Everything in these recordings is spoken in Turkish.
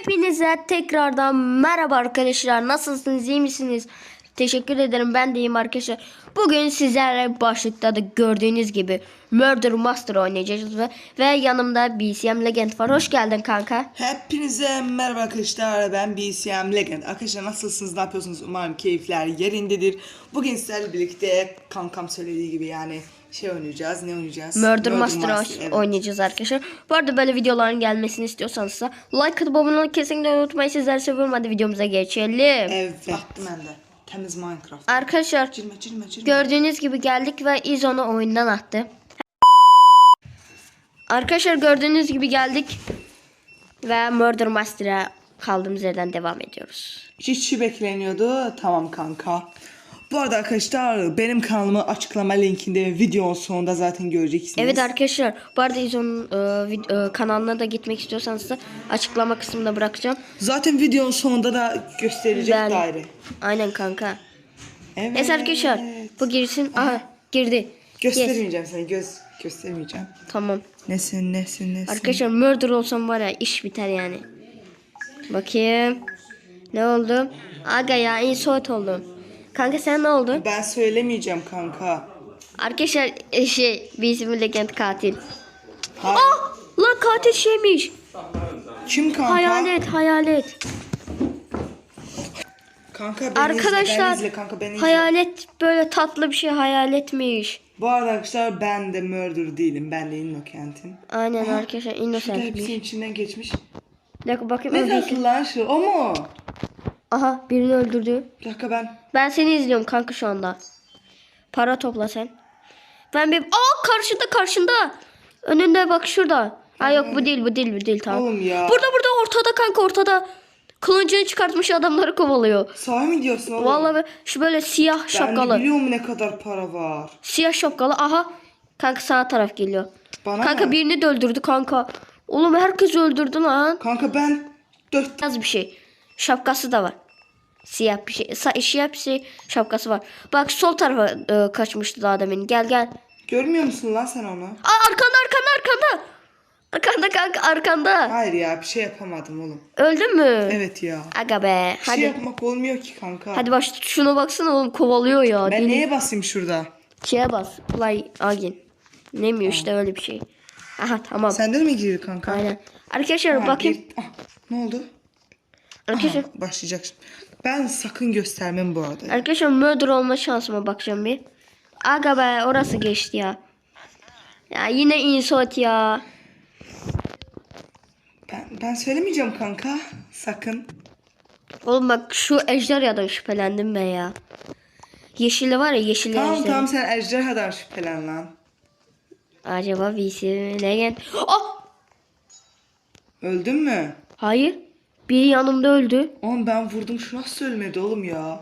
Hepinize tekrardan merhaba arkadaşlar. Nasılsınız? iyi misiniz? Teşekkür ederim. Ben de iyiyim arkadaşlar. Bugün sizlerle başlıkta da gördüğünüz gibi Murder Master oynayacağız ve, ve yanımda BCM Legend var. Hoş geldin kanka. Hepinize merhaba arkadaşlar ben BCM Legend. Arkadaşlar nasılsınız ne yapıyorsunuz umarım keyifler yerindedir. Bugün sizlerle birlikte kankam söylediği gibi yani şey oynayacağız ne oynayacağız? Murder, Master, evet. oynayacağız arkadaşlar. Bu arada böyle videoların gelmesini istiyorsanız da like atıp abone olmayı kesinlikle unutmayın. Sizleri seviyorum. Hadi videomuza geçelim. Evet. Baktım ben de. Temiz Minecraft. Arkadaşlar Cirme cirme cirme. Gördüğünüz gibi geldik ve İz onu oyundan attı. Arkadaşlar gördüğünüz gibi geldik. Ve Murder Master'a kaldığımız yerden devam ediyoruz. Hiç bekleniyordu. Tamam kanka. Bu arada arkadaşlar benim kanalımı açıklama linkinde videonun sonunda zaten göreceksiniz. Evet arkadaşlar bu arada İzo'nun e, e, kanalına da gitmek istiyorsanız da açıklama kısmında bırakacağım. Zaten videonun sonunda da gösterecek Ben- daire. Aynen kanka. Evet. Neyse arkadaşlar bu girsin. Aha girdi. Yes. Göstermeyeceğim sana göz göstermeyeceğim. Tamam. Nesin nesin nesin. Arkadaşlar murder olsam var ya iş biter yani. Bakayım. Ne oldu? Aga ya insult oldum. Kanka sen ne oldun? Ben söylemeyeceğim kanka. Arkadaşlar e, şey bir isim legend katil. Ha, Ah! Lan katil şeymiş. kim kanka? Hayalet hayalet. Kanka izle, Arkadaşlar beni izle kanka beni izle. hayalet böyle tatlı bir şey hayaletmiş. Bu arada arkadaşlar ben de murder değilim. Ben de innocent'im. Aynen Aha, arkadaşlar Şurada innocentmiş. hepsinin içinden geçmiş. Bir dakika bakayım. Ne tatlı lan şu o mu? Aha birini öldürdü. Bir dakika ben. Ben seni izliyorum kanka şu anda. Para topla sen. Ben bir... Aa karşında karşında. Önünde bak şurada. Ha yok bu değil bu değil bu değil tamam. Oğlum ya. Burada burada ortada kanka ortada. Kılıncını çıkartmış adamları kovalıyor. Sahi mi diyorsun oğlum? Vallahi be- şu böyle siyah ben şapkalı. biliyorum ne kadar para var. Siyah şapkalı aha. Kanka sağ taraf geliyor. Bana kanka mı? birini de öldürdü kanka. Oğlum herkes öldürdü lan. Kanka ben dört Beyaz bir şey. Şapkası da var. Siyah bir şey. Sa- siyah bir şey şapkası var. Bak sol tarafa e, kaçmıştı daha demin. Gel gel. görmüyor musun lan sen onu? Aa arkanda arkanda arkanda. Arkanda kanka arkanda. Hayır ya bir şey yapamadım oğlum. Öldün mü? Evet ya. Aga be. Bir şey Hadi. yapmak olmuyor ki kanka. Hadi baş şuna baksana oğlum kovalıyor ya. Ben Deli- neye basayım şurada? Şeye bas. Play again. Neymiş işte öyle bir şey. Aha tamam. Sende de mi girdi kanka? Aynen. Arkadaşlar Ha, bakayım. bir- Ah, ne oldu? Arkadaşlar, başlayacak şimdi. Ben sakın göstermem bu arada. arkadaşlar murder olma şansıma bakacağım bir. Aga be orası geçti ya. Ya yine insult ya. Ben, ben söylemeyeceğim kanka. Sakın. Oğlum bak şu ejderhadan şüphelendim ben ya. Yeşili var ya yeşil Tamam ejderha. tamam sen ejderhadan şüphelen lan. Acaba birisi legend. Oh! Öldün mü? Hayır. Biri yanımda öldü. Oğlum ben vurdum şu nasıl ölmedi oğlum ya?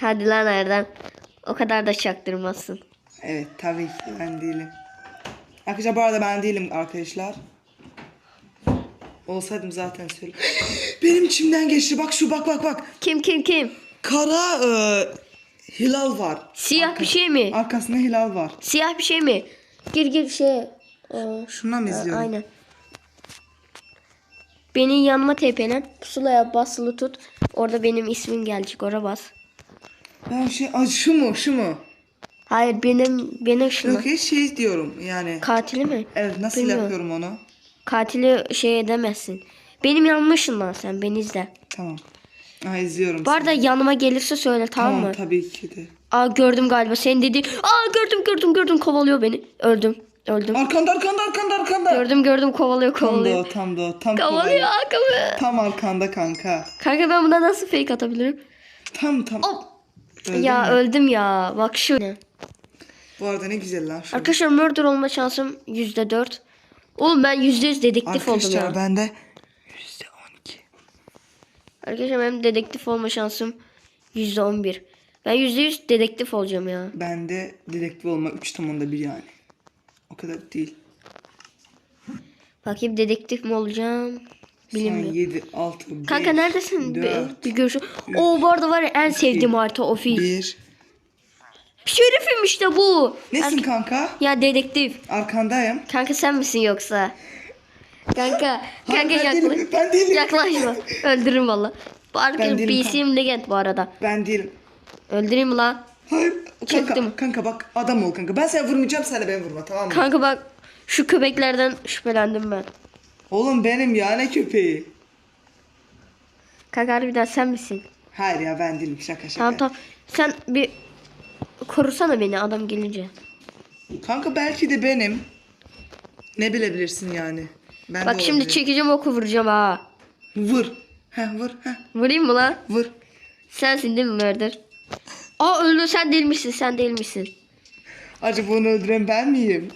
Hadi lan Erdem. O kadar da çaktırmazsın. Evet tabii ki ben değilim. Arkadaşlar bu arada ben değilim arkadaşlar. Olsaydım zaten söyle. Benim içimden geçti bak şu bak bak bak. Kim kim kim? Kara e, hilal var. Siyah bir şey mi? Arkasında hilal var. Siyah bir şey mi? Gir gir şey. Ee, Şundan mı izliyorum? aynen. Beni yanıma tepelen. Pusulaya basılı tut. Orada benim ismim gelecek. Oraya bas. Ben şey Ay, şu mu şu mu? Hayır benim benim şuna. Yok şey diyorum yani. Katili mi? Evet nasıl Bilmiyorum. yapıyorum onu? Katili şey edemezsin. Benim yanmışsın lan sen beni izle. Tamam. Aa izliyorum. Bu arada yanıma gelirse söyle tamam, tamam mı? tabii ki de. Aa gördüm galiba sen dedi. Aa gördüm gördüm gördüm kovalıyor beni. Öldüm. Öldüm. Arkanda arkanda arkanda arkanda. Gördüm gördüm kovalıyor Tam da kovalıyor. o tam da o tam Kovalıyor kovalıyor. arkamı. Tam arkanda kanka. Kanka ben buna nasıl fake atabilirim? Tam tam. Hop. Öldün ya mü? öldüm ya. Bak şu. Bu arada ne güzel lan şu. Arkadaşlar murder olma şansım yüzde dört. Oğlum ben yüzde yüz dedektif oldum Arkadaşlar ya. bende yüzde on iki. Arkadaşlar benim dedektif olma şansım yüzde on bir. Ben yüzde yüz dedektif olacağım ya. Bende dedektif olma 3 tamında bir yani. O kadar değil. Bakayım dedektif mi olacağım? Sen Bilinmiyor. 7, 6, 5, Kanka neredesin? Bir, 4, bir görüşü. Oo bu arada var ya en sevdiğim harita ofis. 1. Şerifim işte bu. Nesin kanka? Ya dedektif. Arkandayım. Kanka sen misin yoksa? Kanka, kanka ben yaklaş. değilim, ben değilim. Yaklaşma. Öldürürüm valla. Bu arkadaş BC'm Legend bu arada. Ben değilim. Öldüreyim lan? Hayır. Çektim. Kanka, kanka bak adam ol kanka. Ben seni vurmayacağım sen de beni vurma tamam mı? Kanka bak şu köpeklerden şüphelendim ben. Oğlum benim ya ne köpeği. Kanka harbiden sen misin? Hayır ya ben değilim şaka şaka. Tamam tamam. Sen bir korusana beni adam gelince. Kanka belki de benim. Ne bilebilirsin yani. Ben Bak de şimdi olabilirim. çekeceğim oku vuracağım ha. Vur. Heh vur. Heh Vurayım mı lan? vur. Sensin değil mi Murder? Aa öldü sen değil misin sen değil misin? Acaba onu öldüren ben miyim?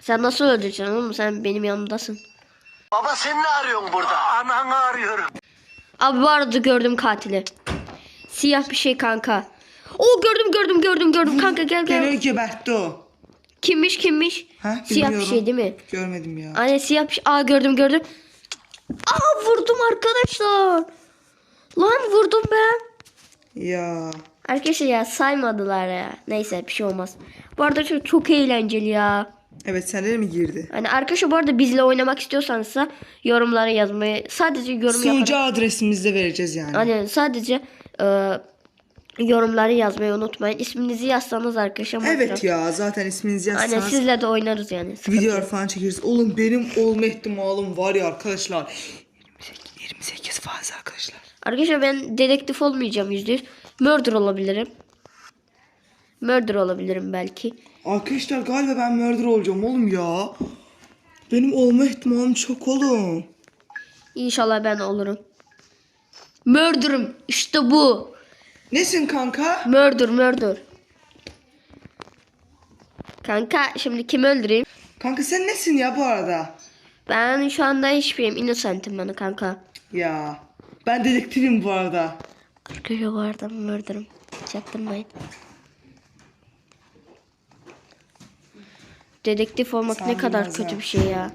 Sen nasıl öldüreceksin oğlum sen benim yanımdasın. Baba sen ne arıyorsun burada? Ananı arıyorum. Abi bu arada gördüm katili. Siyah bir şey kanka. Oo gördüm gördüm gördüm gördüm kanka gel gel. Beni gebertti o. Kimmiş kimmiş? Ha, siyah bir bilmiyorum. şey değil mi? Görmedim ya. Aynen siyah bir şey. Aa gördüm gördüm. Aa vurdum arkadaşlar. Lan vurdum ben. Ya. Arkadaşlar ya saymadılar ya. Neyse bir şey olmaz. Bu arada çok, çok eğlenceli ya. Evet sende de mi girdi? Hani arkadaşlar bu arada bizle oynamak istiyorsanız da yorumlara yazmayı sadece yorum Sunucu yaparak adresimizi de vereceğiz yani. hani sadece e, yorumları yazmayı unutmayın. İsminizi yazsanız arkadaşlar. Evet ya zaten isminizi yazsanız sizle de oynarız yani. Sıkıntı videolar yok. falan çekeriz. Oğlum benim olma ihtimalim var ya arkadaşlar. 28, 28 fazla arkadaşlar. Arkadaşlar ben dedektif olmayacağım yüzde yüz. Murder olabilirim. Murder olabilirim belki. Arkadaşlar galiba ben murder olacağım oğlum ya. Benim olma ihtimalim çok oğlum. İnşallah ben olurum. Murder'ım. İşte bu. Nesin kanka? Murder, murder. Kanka şimdi kimi öldüreyim? Kanka sen nesin ya bu arada? Ben şu anda hiçbiriyim. Innocent'im ben kanka. Ya. Ben dedektifim bu arada. Arkadaşlar bu arada murder'ım. Çaktırmayın. Dedektif olmak ne Sen kadar bilmez kötü ha. bir şey ya.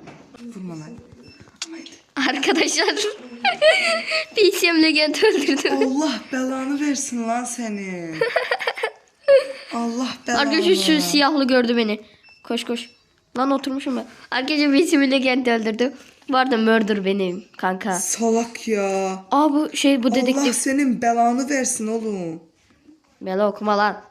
Vurma lan. Arkadaşlar PCM Legend öldürdüm. Allah belanı versin lan seni. Allah belanı. Arkadaşlar şu siyahlı gördü beni. Koş koş. Lan oturmuşum ben. Arkadaşlar PCM Legend öldürdü. Bu arada murder benim kanka. Salak ya. Aa bu şey bu Allah dedektif. senin belanı versin oğlum. Bela okuma lan.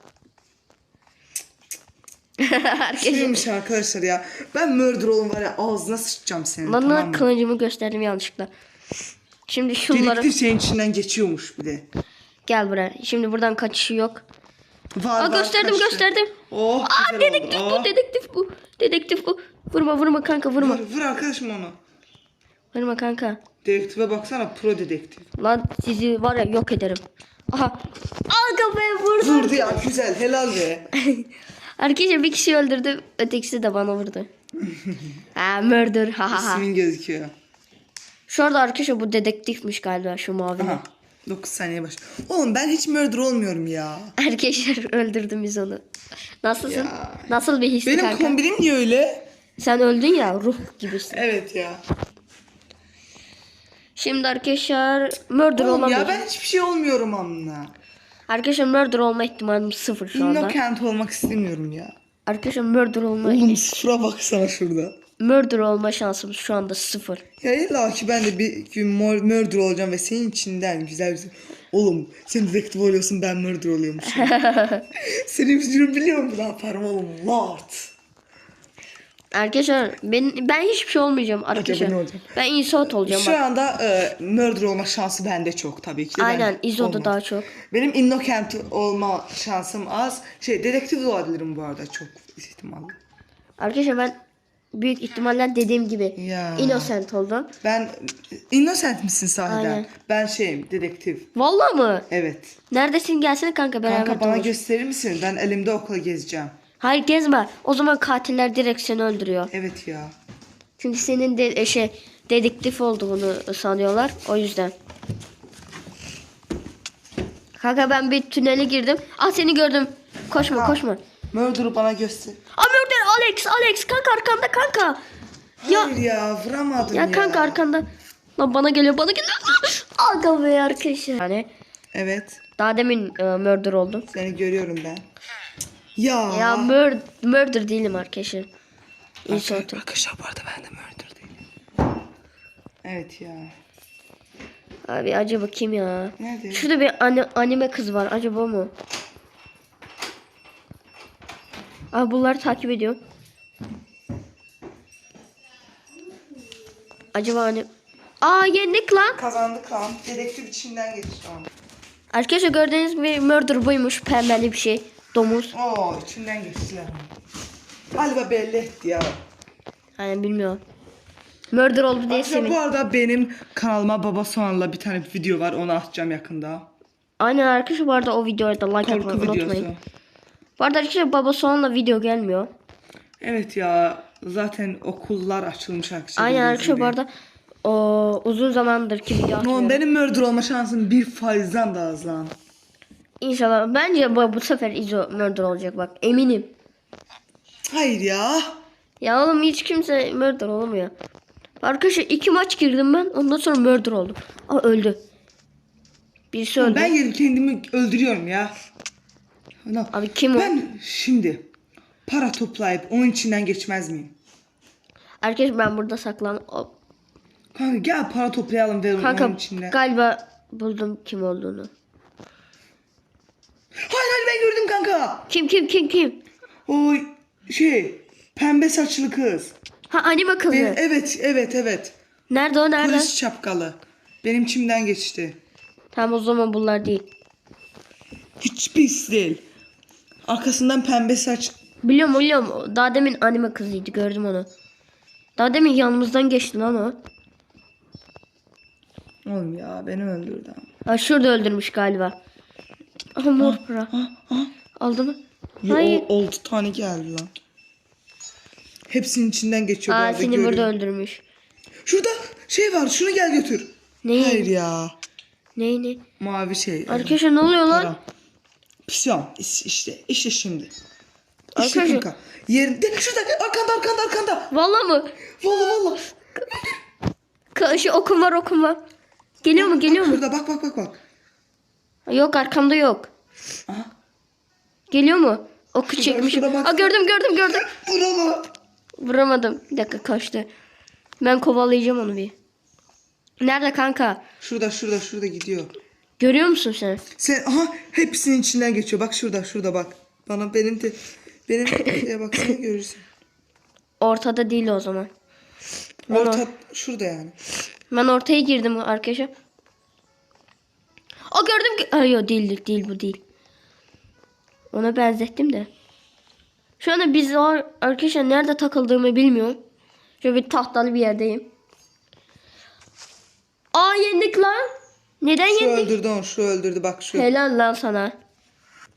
Arkadaşlar. Şuymuş arkadaşlar ya. Ben murder oğlum var ya ağzına sıçacağım senin Bana tamam mı? kılıncımı gösterdim yanlışlıkla. Şimdi şunları Dedektif şeyin içinden geçiyormuş bir de. gel buraya. Şimdi buradan kaçışı yok. Var, Aa var, gösterdim kaçtı. gösterdim. Oh Aa dedektif oldu. bu Oh. dedektif bu. Dedektif bu. Vurma vurma kanka vurma. Vur, vur arkadaşım onu. Vurma kanka. Dedektife baksana pro dedektif. Lan sizi var ya yok ederim. Aha. Aga be vurdu. Vurdu ya güzel helal be. Arkadaşlar bir kişi öldürdü. Ötekisi de bana vurdu. ha murder. Ha ha ha. İsmin gözüküyor. Şu arada arkadaşlar bu dedektifmiş galiba şu mavi. Aha. 9 saniye baş. Oğlum ben hiç murder olmuyorum ya. Arkadaşlar öldürdüm biz onu. Nasılsın? Ya. Nasıl bir histi Benim kanka? kombinim niye öyle? Sen öldün ya ruh gibisin. Evet ya. Şimdi arkadaşlar murder Oğlum olamıyor. ya ben hiçbir şey olmuyorum amına. Arkadaşlar murder olma ihtimalim sıfır şu anda. Innocent olmak istemiyorum ya. Arkadaşlar murder olma Oğlum sıfıra baksana şurada. Murder olma şansımız şu anda sıfır. Ya illa ki ben de bir gün murder olacağım ve senin içinden güzel güzel. Oğlum sen dedektif oluyorsun ben murder oluyormuşum. Senin yüzünü biliyor musun ne yaparım oğlum? Lord. Arkadaşlar ben ben hiçbir şey olmayacağım arkadaşlar. ne olacak? Ben insult olacağım Şu bak. anda e, murder olma şansı bende çok tabii ki. de Aynen İzo'da daha çok. Benim innocent olma şansım az. Şey dedektif de olabilirim bu arada çok ihtimalle. Arkadaşlar ben büyük ihtimalle dediğim gibi Ya. innocent oldum. Ben innocent misin sahiden? Aynen. Ben şeyim dedektif. Vallahi mı? Evet. Neredesin gelsene kanka beraber Kanka bana dolaşalım. gösterir misin? Ben elimde okula gezeceğim. Hayır gezme. O zaman katiller direkt seni öldürüyor. Evet ya. Çünkü senin de e, şey dedektif olduğunu sanıyorlar. O yüzden. Kanka ben bir tünele girdim. Ah seni gördüm. Koşma koşma. Murder'ı bana göster. Aa murder Alex Alex kanka arkanda kanka. Ya Hayır ya vuramadım ya. ya kanka arkanda. Lan bana geliyor bana geliyor. Aga be arkadaşlar. Yani Evet. daha demin e, murder oldum. Seni görüyorum ben. Ya. Ya mur murder değilim arkadaşlar. İnsultum. Arkadaşlar bu arada ben de murder değilim. Evet ya. Abi acaba kim ya? Nerede? Şurada bir ani- anime kız var. Acaba mu? Abi bunları takip ediyorum. Acaba hani... Aa yendik lan. Kazandık lan. Dedektif içinden geçti lan. Arkadaşlar gördüğünüz gibi murder buymuş. Pembeli bir şey. Domuz. Oo içinden geçtiler. Galiba belli etti ya. Hani bilmiyorum. Murder oldu diye Arkadaşlar semin. bu arada benim kanalıma Baba Soğan'la bir tane video var. Onu atacağım yakında. Aynen arkadaşlar bu arada o videoya da like atmayı videosu. unutmayın. Bu arada arkadaşlar baba soğanla video gelmiyor. Evet ya zaten okullar açılmış arkadaşlar. Aynen arkadaşlar bu arada o, uzun zamandır ki video atmıyorum. benim murder olma şansım bir faizden daha az lan. İnşallah bence bu, bu sefer Izo murder olacak bak eminim. Hayır ya. Ya oğlum hiç kimse murder olamıyor. Arkadaşlar iki maç girdim ben ondan sonra murder oldum. Aa öldü. Birisi öldü. Ben kendimi öldürüyorum ya. Ana, Abi kim o? Ben şimdi para toplayıp onun içinden geçmez miyim? Arkadaşlar ben burada saklan. O- Kanka gel para toplayalım ve Kanka onun içinden. galiba buldum kim olduğunu. Hayır hayır ben gördüm kanka. Kim kim kim kim? O şey pembe saçlı kız. Ha anime kızı. Benim- evet evet evet. Nerede o nerede? Polis şapkalı. Benim içimden geçti. Tamam o zaman bunlar değil. Hiç pis değil. Arkasından pembe saç. Biliyorum biliyorum. Daha demin anime kızıydı gördüm onu. Daha demin yanımızdan geçti lan o. Oğlum ya beni öldürdü. Ha şurada öldürmüş galiba. Aha mor para. Ah, ah. Aldı mı? Ya, Hayır. o, 6 tane geldi lan. Hepsinin içinden geçiyor bu Aa arada seni görüyorum. burada öldürmüş. Şurada şey var şunu gel götür. Neyi? Hayır ya. Ney ne? Mavi şey. Arkadaşlar ne oluyor lan? Para. Pisyon. İs- işte işte şimdi. İşte Arkadaşlar- kanka. Yerinde şurada arkanda arkanda arkanda. Valla mı? Valla valla. Ka- okum var okum var. Geliyor mu geliyor mu? Şurada bak bak bak bak. Yok arkamda yok. Aha. Geliyor mu? Oku çekmişim. şurada bak. Aa gördüm gördüm gördüm. Vurama. Vuramadım. Bir dakika kaçtı. Ben kovalayacağım onu bir. Nerede kanka? Şurada şurada şurada gidiyor. Görüyor musun sen? Sen aha hepsinin içinden geçiyor. Bak şurada şurada bak. Bana benim de benim şeye baksana görürsün. Ortada değil o zaman. Ben, Orta or- şurada yani. ben ortaya girdim arkadaşlar. O gördüm ki... Ay yok değil değil bu değil. Ona benzettim de. Şu anda biz o arkadaşlar nerede takıldığımı bilmiyorum. Şöyle bir tahtalı bir yerdeyim. Aa yendik lan. Neden Şu yendik? öldürdü onu şu öldürdü bak şu. Helal lan sana.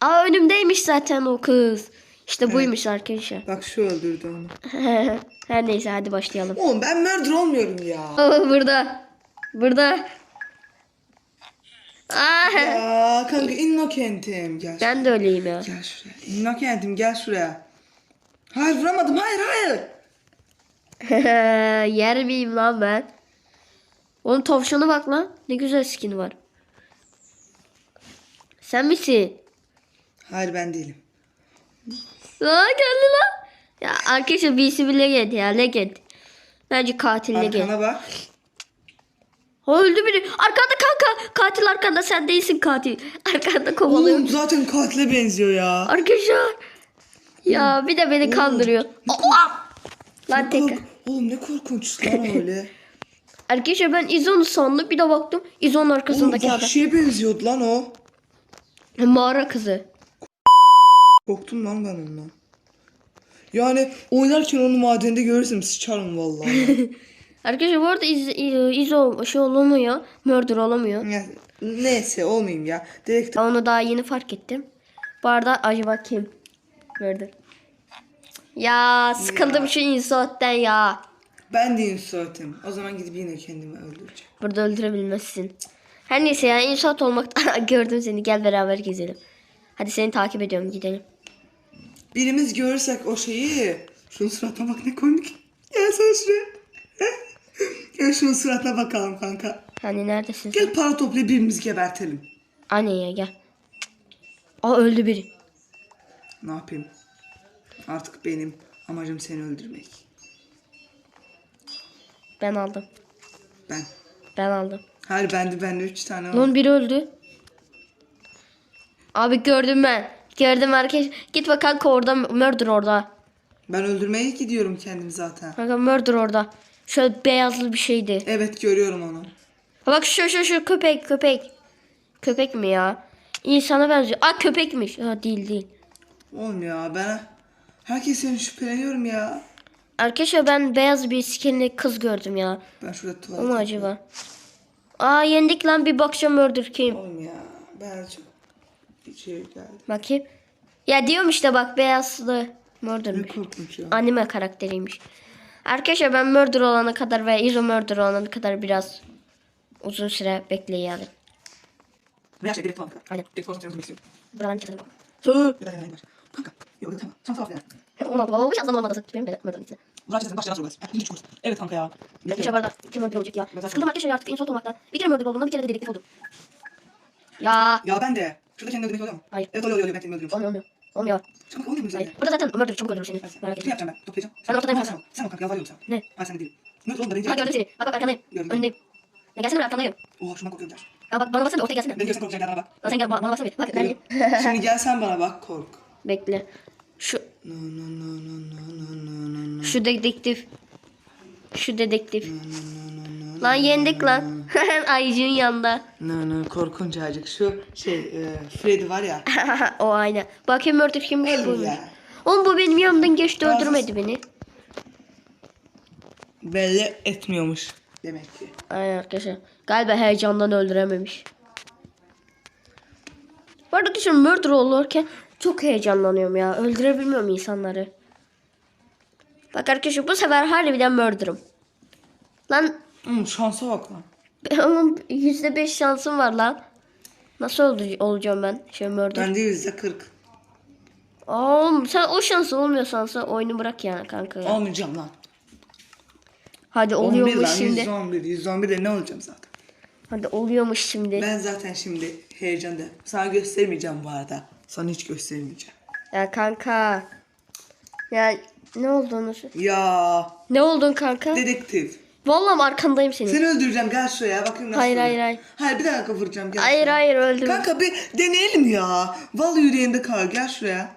Aa önümdeymiş zaten o kız. İşte buymuş arkadaşlar. Bak şu öldürdü onu. Her neyse hadi başlayalım. Oğlum ben murder olmuyorum ya. Aa, burada. Burada. Aa, Ya kanka innokentim gel. ben de öyleyim ya. Gel şuraya. Innokentim gel şuraya. Hayır vuramadım hayır hayır. Yer miyim lan ben? Onun tavşana bak lan. Ne güzel skin var. Sen misin? Hayır ben değilim. Aa geldi lan. Ya arkadaşlar birisi bir legend ya legend. Bence katil legend. Arkana bak. Ha, öldü biri. Arkanda kanka. Katil arkanda sen değilsin katil. Arkanda kovalıyor. Oğlum zaten katile benziyor ya. Arkadaşlar. Ya bir de beni kandırıyor. Aa! Lan tek. Kork- Oğlum ne korkunç lan öyle. Arkadaşlar ben İzo'nu sandım. Bir de baktım. İzo'nun Oğlum arkasındaki adam. vahşiye benziyordu lan o. Mağara kızı. Korktum lan ben ondan. Yani oynarken onu madende görürsem sıçarım vallahi. Arkadaşlar bu arada İz, İzo şey olamıyor. Murder olamıyor. Ya, Neyse olmayayım ya. Direkt Onu daha yeni fark ettim. Bu arada acaba kim? Murder. Ya sıkıldım şu insotten ya. Ben de insuatim. O zaman gidip yine kendimi öldüreceğim. Burada öldürebilmezsin. Her neyse ya inşaat olmaktan gördüm seni. Gel beraber gezelim. Hadi seni takip ediyorum gidelim. Birimiz görürsek o şeyi. Şunun suratına bak ne komik. Gel sen şuraya. Gel şunun suratına bakalım kanka. Hani neredesin sen? Gel para toplayıp birimizi gebertelim. Anne ya gel. Aa öldü biri. Ne yapayım? Artık benim amacım seni öldürmek. Ben aldım. Ben. Ben aldım. Hayır bende bende 3 tane var. Lan biri öldü. Abi gördüm ben. Gördüm arkadaş. Git bak kanka orada murder orada. Ben öldürmeye gidiyorum kendimi zaten. Kanka murder orada. Şöyle beyazlı bir şeydi. Evet görüyorum onu. Bak şu şu şu köpek köpek. Köpek mi ya? İnsana benziyor. Aa köpekmiş. Ha değil değil. Oğlum ya ben herkesten şüpheleniyorum ya. Arkadaşlar ben beyaz bir skinli kız gördüm ya. Ben şurada O tuvalet. mu acaba? Aa yendik lan bir bakacağım murder kim? Oğlum ya ben çok bir şey geldi. Bakayım. Ya diyorum işte bak beyazlı ya. Anime karakteriymiş. Arkadaşlar ben murder olana kadar ve izo murder olana kadar biraz uzun süre bekleyelim. Ne yaşa direkt falan. Aynen. Direkt falan istiyorum. Buradan çıkalım. Kanka. Yok tamam. Sen sağ ol ya. Olmadı. Olmadı. Şansım olmadı. Benim de murder sorular. İkinci çukur. Evet kanka ya. Barda kim murder olacak ya. Sıkıldım arkadaşlar artık son olmaktan. Bir kere murder olduğumda bir kere de dedektif oldum. Ya. Ya ben de. Şurada kendini öldürmek oluyor mu? Hayır. Evet oluyor oluyor. Ben kendimi öldürüyorum. Olmuyor olmuyor. Olmuyor. Kanka oluyor mu Hayır. zaten? Burada zaten murder çabuk öldürür seni. Ben Merak Ne etme. yapacağım ben? Toplayacağım. Ben ortadayım kanka. Sen o kanka yalvarıyorum sana. Ne? Ben sen değilim. Ne oldu oğlum da beni Ha gördüm seni. Bak bak arkandayım. Gördüm. Önündeyim. Ya gelsene buraya arkandayım. Oha şuna korkuyorum gel. Ya bak bana baksana ortaya gelsene. Beni görsen korkacak gel bana bak. Lan sen gel bana, baksana bir. Bak ben Şimdi gel sen bana bak kork. Bekle. Şu. Şu dedektif. Şu dedektif. Lan yendik lan. Ayıcığın yanında. No no korkunç acık. Şu şey e, Freddy var ya. o aynı. Bakayım murder kim bu. Oğlum bu benim yanımdan geçti Bazı- öldürmedi beni. Belli etmiyormuş. Demek ki. Aynen arkadaşlar. Galiba heyecandan öldürememiş. Bu arada arkadaşlar murder olurken çok heyecanlanıyorum ya. Öldürebilmiyorum insanları. Bak arkadaşlar bu sefer harbiden murder'ım. Lan Hmm, şansa bak lan. Ama yüzde beş şansım var lan. Nasıl oldu, olacağım ben? Şey murder. Bende yüzde kırk. Oğlum sen o şansı olmuyorsansa oyunu bırak yani kanka ya. Olmayacağım lan. Hadi 11 oluyormuş lan şimdi. 111. 111 de ne olacağım zaten. Hadi oluyormuş şimdi. Ben zaten şimdi heyecanda. Sana göstermeyeceğim bu arada. Sana hiç göstermeyeceğim. Ya kanka. Ya ne olduğunu Ya Ne oldun kanka? dedektif. Vallahi arkandayım senin. Seni öldüreceğim gel şuraya bakayım nasıl Hayır, oluyor. hayır, hayır. Hayır bir dakika vuracağım gel. Hayır şuraya. hayır öldüm. Kanka bir deneyelim ya. Vallahi yüreğinde kal gel şuraya.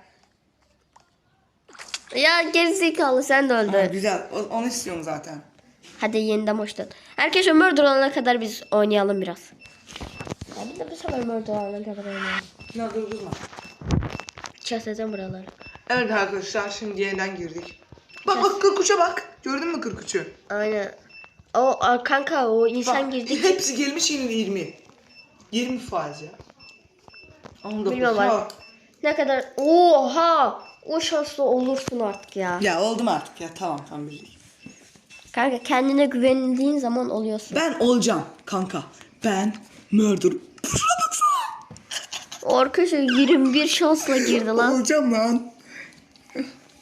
Ya gerizekalı sen de Ha, öldün. güzel o- onu istiyorum zaten. Hadi yeniden başlat. Herkes murder olana kadar biz oynayalım biraz. Ya biz de bu sefer murder olana kadar oynayalım. Ya dur durma. Çesezen buraları. Evet arkadaşlar şimdi yeniden girdik. Bak bak kırkuça bak. Gördün mü kırkuçu? Aynen. O a, kanka o insan Bak, girdik. Hepsi gelmiş yine 20. 20 faiz ya. 19. Bilmiyorum Ha. Ne kadar oha o şanslı olursun artık ya. Ya oldum artık ya tamam tamam bildik. Kanka kendine güvendiğin zaman oluyorsun. Ben olacağım kanka. Ben murder. Arkadaşlar 21 şansla girdi lan. Olacağım lan.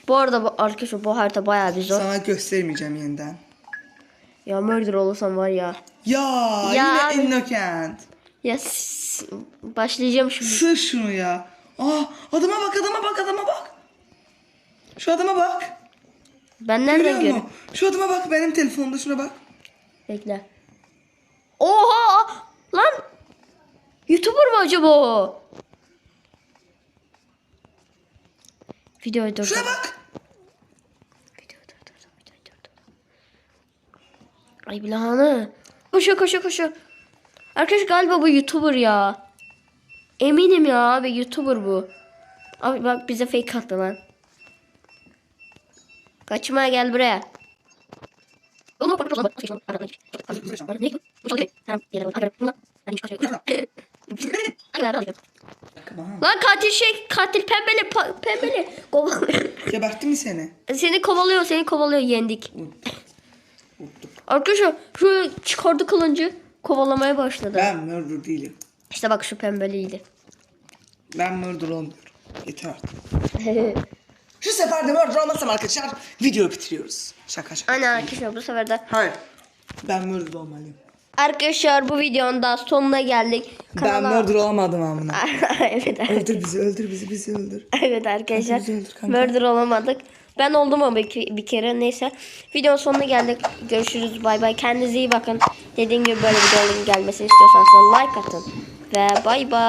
Bu arada bu arkadaşlar bu harita bayağı bir zor. Sana göstermeyeceğim yeniden. Ya murder olursam var ya. Ya, Ya yine innocent. Ya başlayacağım şimdi. Sır şunu ya. Aa adama bak adama bak adama bak. Şu adama bak. Ben nereden görüyorum? Şu adama bak benim telefonumda şuna bak. Bekle. Oha! Lan! YouTuber mu acaba o? Videoyu dur. Şuna bak. Videoyu dur dur dur. Videoyu dur dur. Ay bilahane. Koşuyor koşuyor koşuyor. Arkadaş galiba bu YouTuber ya. Eminim ya abi YouTuber bu. Abi bak bize fake attı lan. Kaçma gel buraya. Oğlum Lan katil şey katil pembeli pa- pembeli. Kovalıyor. Gebertti mi seni? seni kovalıyor seni kovalıyor yendik. Arkadaşlar şu çıkardı kılıncı kovalamaya başladı. Ben murder değilim. İşte bak şu pembeliydi. Ben murder olmuyorum. Yeter artık. Şu sefer de murder olmazsam arkadaşlar video bitiriyoruz. Şaka şaka. Aynen arkadaşlar bu sefer de. Hayır. Ben murder olmalıyım. Arkadaşlar bu videonun da sonuna geldik. Ben murder olamadım amına. evet, öldür bizi öldür bizi bizi öldür. evet arkadaşlar. Öldür kanka. Murder olamadık. Ben oldum ama bir, bir kere neyse. Videonun sonuna geldik. Görüşürüz bay bay. Kendinize iyi bakın. Dediğim gibi böyle videoların gelmesini istiyorsanız like atın. Ve bay bay.